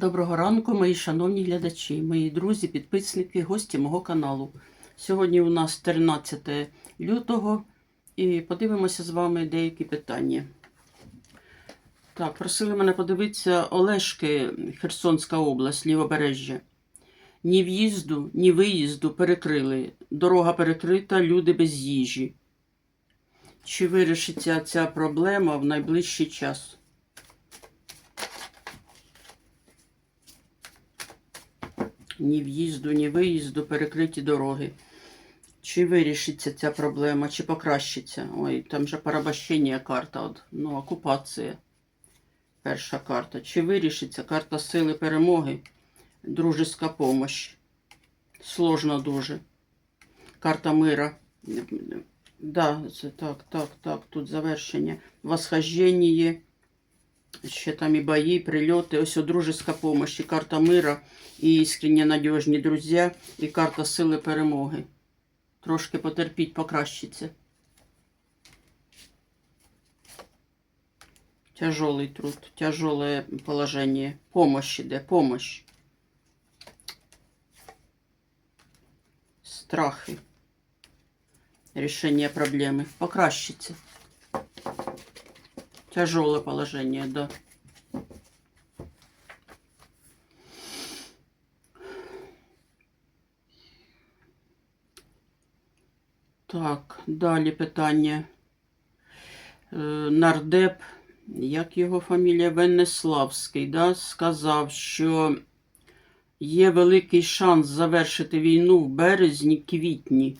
Доброго ранку, мої шановні глядачі, мої друзі, підписники, гості мого каналу. Сьогодні у нас 13 лютого і подивимося з вами деякі питання. Так, просили мене подивитися Олешки, Херсонська область, Лівобережжя. Ні в'їзду, ні виїзду перекрили. Дорога перекрита, люди без їжі. Чи вирішиться ця проблема в найближчий час? Ні в'їзду, ні виїзду, перекриті дороги. Чи вирішиться ця проблема, чи покращиться? Ой, там же порабощення карта, ну, окупація. Перша карта. Чи вирішиться карта сили перемоги, дружеська помощь. Сложно дуже. Карта мира. Да, так, так, так, тут завершення. Восхождення. Ще там і бої, і прильоти. Ось дружеська помощь, і карта мира, і іскренні надіжні друзі, і карта сили перемоги. Трошки потерпіть, покращиться. Тяжелый труд, тяжелое положение. Помощь іде, помощь. Страхи. Решение проблемы. Покращится. Тяжелое положение, да. Так, далі питання. Е, Нардеп, як його фамілія Венеславський, да, сказав, що є великий шанс завершити війну в березні-квітні.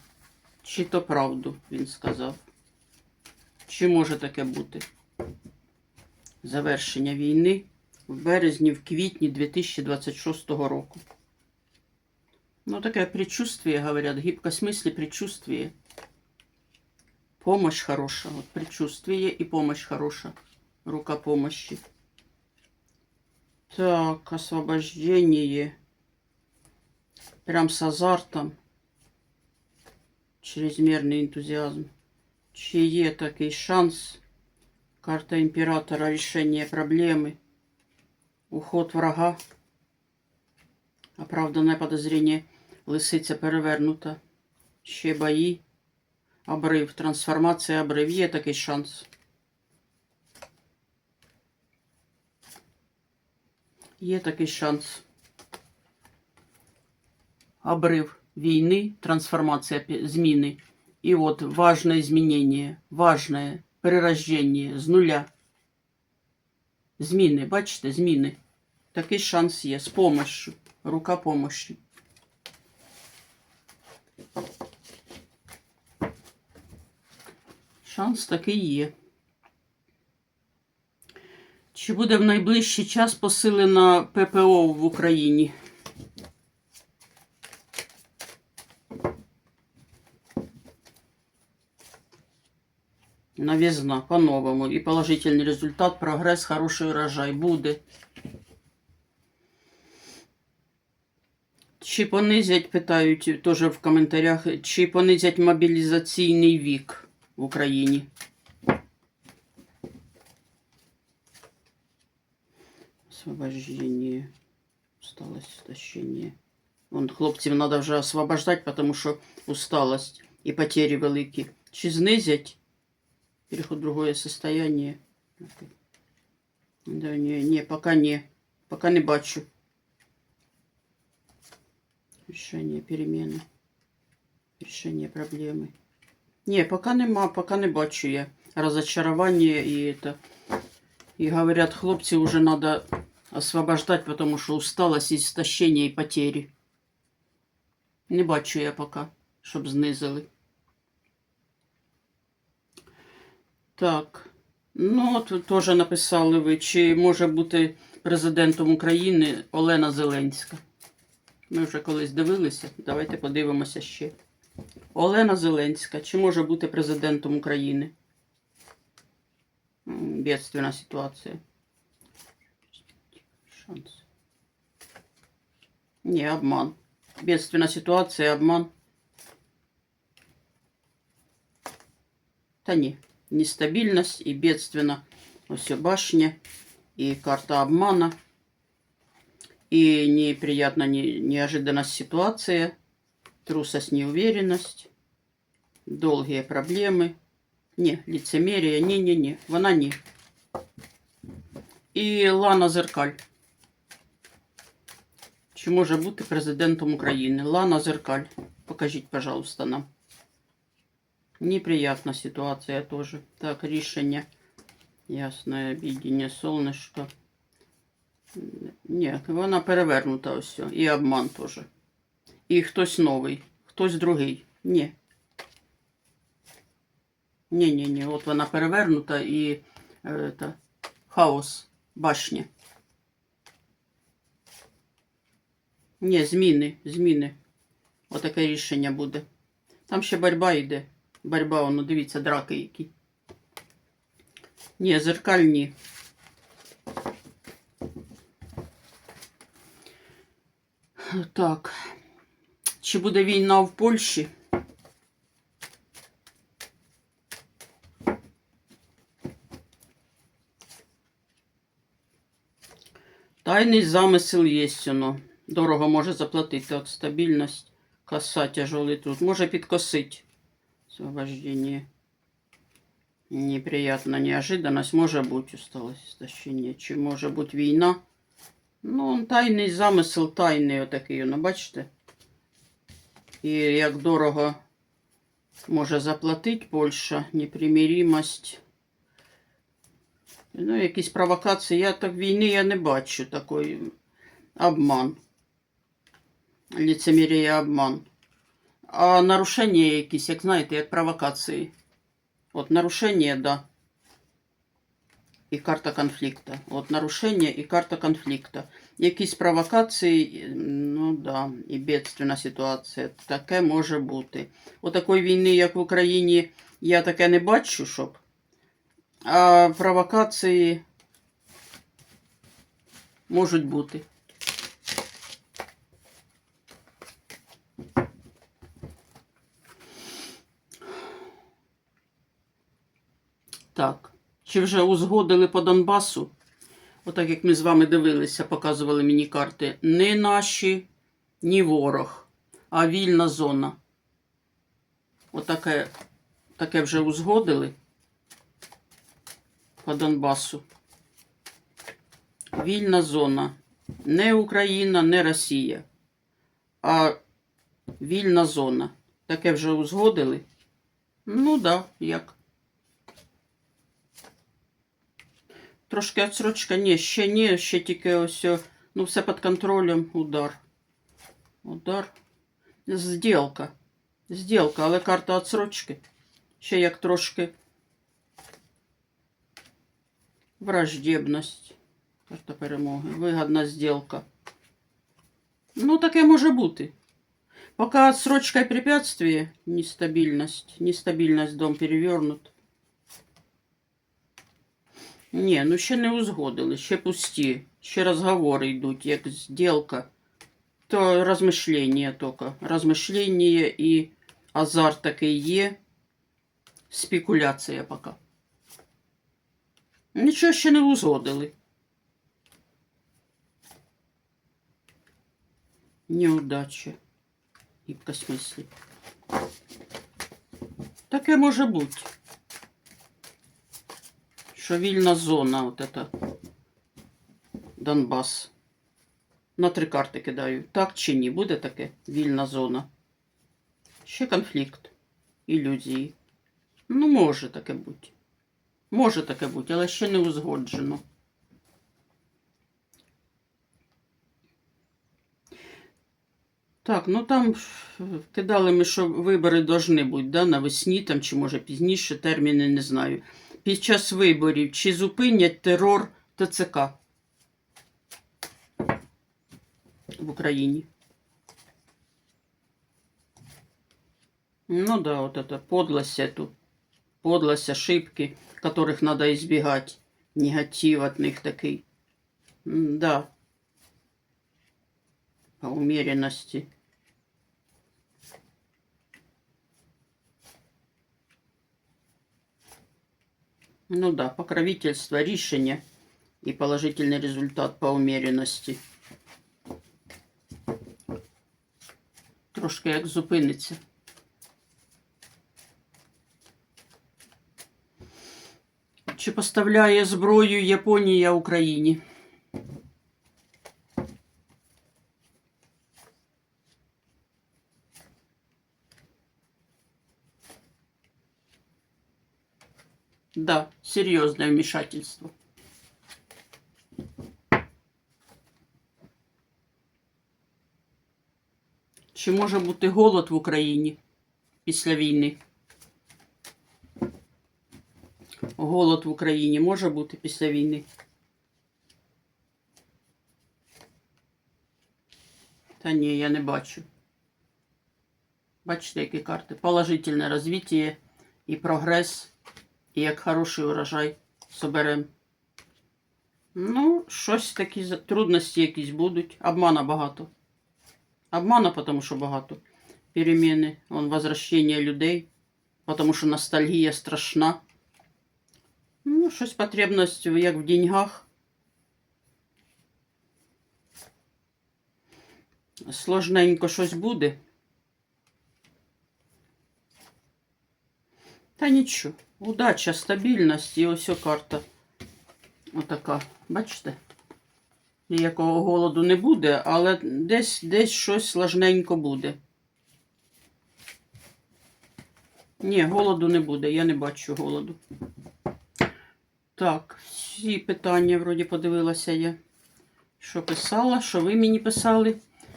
Чи то правду він сказав? Чи може таке бути? Завершення війни в березні, в квітні 2026 року. Ну, таке предчувствие, говорят, гибкость мысли, предчувствие. Помощь хорошая, вот предчувствие и помощь хорошая. Рука помощи. Так, освобождение. Прям с азартом. Чрезмерний ентузіазм. Чи є такий шанс? Карта імператора рішення проблеми. Уход врага. Оправдане подозріння. Лисиця перевернута. Ще бої. Обрив. Трансформація обрив. Є такий шанс. Є такий шанс. Обрив війни, трансформація, зміни. І от важне змінення, важне перерождення з нуля. Зміни, бачите, зміни. Такий шанс є з помощью. Рука помощі. Шанс такий є. Чи буде в найближчий час посилена ППО в Україні? Новизна по-новому. И положительный результат, прогресс, хороший урожай буде. Чи понизять, питають теж в коментарях, чи понизять мобілізаційний вік в Україні? Освобождение. Усталость, истощение. Вон хлопців треба вже освобождати, тому що усталость і потери великі. Чи знизять? переход в другое состояние. Да, не, не, пока не. Пока не бачу. решение перемены решение проблемы не пока не ма пока не бачу я. Розочарування і це. І говорять, хлопці вже треба освобождати, тому що усталость, істощення и потери. Не бачу я пока щоб снизили Так. Ну, от теж написали ви, чи може бути президентом України Олена Зеленська. Ми вже колись дивилися. Давайте подивимося ще. Олена Зеленська, чи може бути президентом України? М, Бедственна ситуація. Шанс. Ні, обман. Бедственна ситуація, обман. Та ні. Нестабильность и бедственно. Ось башня и карта обмана. и неприятно не, неожиданность ситуации, трусость, неуверенность, долгие проблемы. Не, лицемерие, не-не-не, вона ні. І Лана Зеркаль. Чи може бути президентом України? Лана Зеркаль. Покажіть, пожалуйста, нам. Неприятна ситуація теж. Так, рішення. Ясне обідіння, сонечко. Ні, вона перевернута о, І обман теж. І хтось новий, хтось другий. Ні. Ні, ні, ні. От вона перевернута і е, та, хаос, башня. Ні, зміни, зміни. Отаке рішення буде. Там ще боротьба йде. Борьба, воно, дивіться, драки які. Ні, зеркальні. Так. Чи буде війна в Польщі? Тайний замисел є воно. Дорого може заплатити. От стабільність, коса, тяжелий труд. Може підкосить. Освобождение. Неприятна неожиданность. Може бути усталость, істощення. Чи може бути війна? Ну, тайний замисел, тайний отакий, ну, бачите? І як дорого може заплатити Польща, непримиримость. Ну, якісь провокації. Я так війни я не бачу такої. Обман. Лицемірія обман. А нарушення якісь, як знаєте, як провокації. От нарушення, да. І карта конфлікту. От нарушення і карта конфлікту. Якісь провокації, ну да, і бедственна ситуація. Таке може бути. У такої війни, як в Україні, я таке не бачу, щоб. А провокації можуть бути. Так. Чи вже узгодили по Донбасу? Отак як ми з вами дивилися, показували мені карти. Не наші, ні ворог, а вільна зона. Отаке таке вже узгодили по Донбасу. Вільна зона. Не Україна, не Росія, а вільна зона. Таке вже узгодили? Ну да, як. Трошки отсрочка, ні, ще ні, ще тільки ось, о, ну все під контролем, удар. Удар. Зділка. Зділка, але карта отсрочки. Ще як трошки. Враждебність. Карта перемоги. Вигідна зділка. Ну, таке може бути. Пока отсрочка и препятствие, нестабильность, нестабильность дом перевернут. Ні, ну ще не узгодили, ще пусті. Ще розговори йдуть, як зділка. То розмишлення тільки. Розмишлення і азарт такий є. Спекуляція поки. Нічого ще не узгодили. Неудача. Гибкость мислі. Таке може бути. Що вільна зона, от это Донбас. На три карти кидаю. Так чи ні? Буде таке? Вільна зона. Ще конфлікт. Ілюзії. Ну, може таке бути. Може таке бути, але ще не узгоджено. Так, ну там кидали ми, що вибори должны бути, да, навесні там, чи може пізніше, терміни не знаю Під час виборів чи зупинять терор ТЦК в Україні? Ну да, вот это подлость эту, подлость, ошибки, которых надо избегать, негатив от них такий. М, Да. По умеренности. Ну да, покровительство, решение и положительный результат по умеренности. Трошки як зупиниться. Чи поставляє зброю Японія Україні? Серьезное вмешательство. Чи може бути голод в Україні після війни? Голод в Україні може бути після війни? Та ні, я не бачу. Бачите, які карти? Положительне розвиття і прогрес, і як хороший урожай соберем. Ну, щось такі трудності якісь будуть. Обмана багато. Обмана, тому що багато. Переміни, вон, возвращення людей, тому що ностальгія страшна. Ну, щось потребність, як в деньгах. Сложненько щось буде. Нічого. Удача, стабільність і ось карта. Отака. Бачите? Ніякого голоду не буде, але десь, десь щось сложненько буде. Ні, голоду не буде, я не бачу голоду. Так, всі питання вроді подивилася я. Що писала, що ви мені писали.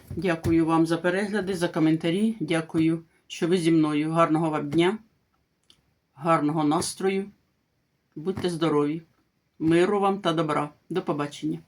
Дякую вам за перегляди, за коментарі. Дякую, що ви зі мною. Гарного вам дня, гарного настрою. Будьте здорові, миру вам та добра. До побачення.